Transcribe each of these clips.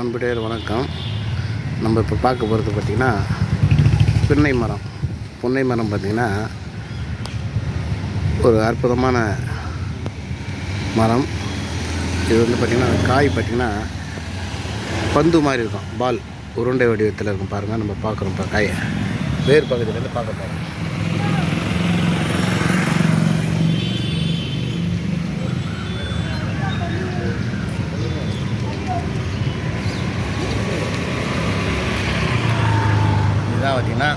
அன்புடையர் வணக்கம். நம்ம இப்போ பார்க்க போகிறது பார்த்திங்கன்னா பின்னை மரம். புன்னை மரம் பார்த்திங்கன்னா ஒரு அற்புதமான மரம். இது வந்து பார்த்திங்கன்னா காய் பார்த்திங்கன்னா பந்து மாதிரி இருக்கும். பால் உருண்டை வடிவத்தில் இருக்கும். பாருங்கள் நம்ம பார்க்குறோம் இப்போ காயை. வேர் பகுதியிலேருந்து பார்க்க போகிறோம் இதான் பார்த்திங்கன்னா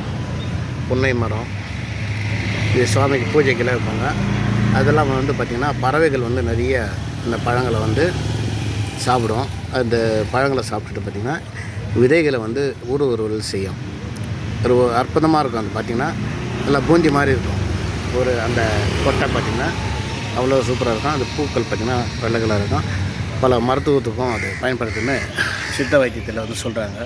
புன்னை மரம் இது சுவாமிக்கு பூஜைக்கெல்லாம் வைப்பாங்க அதெல்லாம் வந்து பார்த்திங்கன்னா பறவைகள் வந்து நிறைய இந்த பழங்களை வந்து சாப்பிடும். அந்த பழங்களை சாப்பிட்டுட்டு பார்த்திங்கன்னா விதைகளை வந்து ஊடுருவல் செய்யும். ஒரு அற்புதமாக இருக்கும் அது பார்த்திங்கன்னா. நல்லா பூந்தி மாதிரி இருக்கும். ஒரு அந்த கொட்டை பார்த்திங்கன்னா அவ்வளோ சூப்பராக இருக்கும். அந்த பூக்கள் பார்த்திங்கன்னா வெள்ளை கலர் இருக்கும். பல மருத்துவத்துக்கும் அது பயன்படுத்துன்னு சித்த வைத்தியத்தில் வந்து சொல்கிறாங்க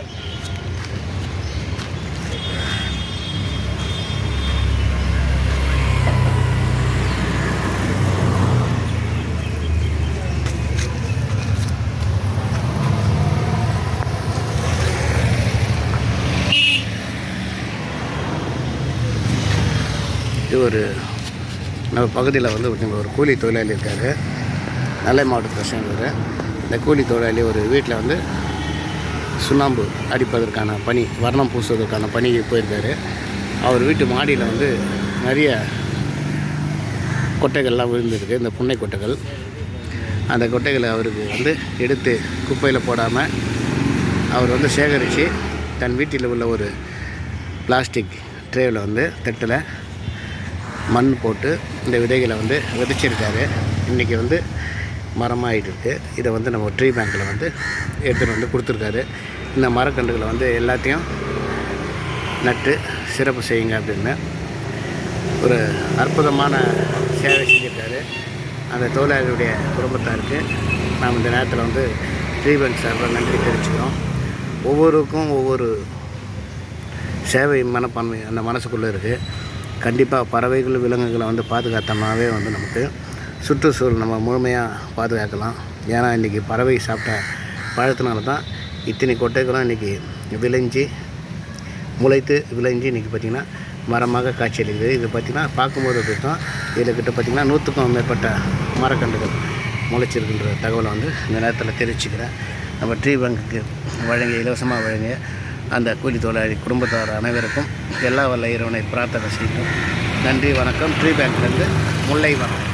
இது ஒரு நம்ம பகுதியில் வந்து ஒருத்தவங்க ஒரு கூலி தொழிலாளி இருக்கார். நெல்லை மாவட்டத்தை சேர்ந்தவர் இந்த கூலி தொழிலாளி ஒரு வீட்டில் வந்து சுண்ணாம்பு அடிப்பதற்கான பணி வர்ணம் பூசுவதற்கான பணிக்கு போயிருக்காரு. அவர் வீட்டு மாடியில் வந்து நிறைய கொட்டைகள்லாம் விழுந்திருக்கு. இந்த புன்னை கொட்டைகள். அந்த கொட்டைகளை அவருக்கு வந்து எடுத்து குப்பையில் போடாமல் அவர் வந்து சேகரித்து தன் வீட்டில் உள்ள ஒரு பிளாஸ்டிக் ட்ரேவில் வந்து தட்டில் மண் போட்டு இந்த விதைகளை வந்து விதைச்சிருக்காரு. இன்றைக்கி வந்து மரமாகிட்டு இருக்குது இதை வந்து நம்ம ட்ரீ பேங்க்கில் வந்து எடுத்துகிட்டு வந்து கொடுத்துருக்காரு. இந்த மரக்கன்றுகளை வந்து எல்லாத்தையும் நட்டு சிறப்பு செய்யுங்க அப்படின்னு ஒரு அற்புதமான சேவை செஞ்சுருக்காரு. அந்த தொழிலாளியுடைய குடும்பத்தாருக்கு நாம் இந்த நேரத்தில் வந்து ட்ரீ பேங்க் சார்பாக நன்றி தெரிவிச்சுக்கிறோம். ஒவ்வொருக்கும் ஒவ்வொரு சேவை மனப்பான்மை அந்த மனசுக்குள்ளே இருக்குது கண்டிப்பாக பறவைகள் விலங்குகளை வந்து பாதுகாத்தோம்னாவே வந்து நமக்கு சுற்றுச்சூழல் நம்ம முழுமையாக பாதுகாக்கலாம். ஏன்னா இன்றைக்கி பறவை சாப்பிட்ட பழத்தினால தான் இத்தனை கொட்டைகளும் இன்றைக்கி விளைஞ்சி முளைத்து விளைஞ்சி இன்றைக்கி பார்த்திங்கன்னா மரமாக காட்சியளிக்குது. இது பார்த்திங்கன்னா பார்க்கும்போது தான் இதில் கிட்ட பார்த்திங்கன்னா நூற்றுக்கும் மேற்பட்ட மரக்கன்றுகள் முளைச்சிருக்குன்ற தகவலை வந்து இந்த நேரத்தில் தெரிவிச்சுக்கிறேன். நம்ம ட்ரீ பேங்குக்கு வழங்கிய இலவசமாக வழங்கிய அந்த கூலி தொழிலாளி குடும்பத்தார் அனைவருக்கும் எல்லா வல்ல இறைவனை பிரார்த்தனை செய்யும் நன்றி வணக்கம். ட்ரீ பேங்க்லேருந்து முல்லை வணக்கம்